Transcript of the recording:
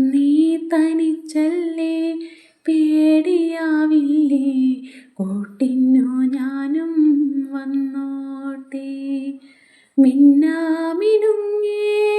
നീ തനിച്ചല്ലേ? പേടിയാവില്ലേ? കൂട്ടിനോ ഞാനും വന്നോട്ടെ. മിന്നാമിനുങ്ങേ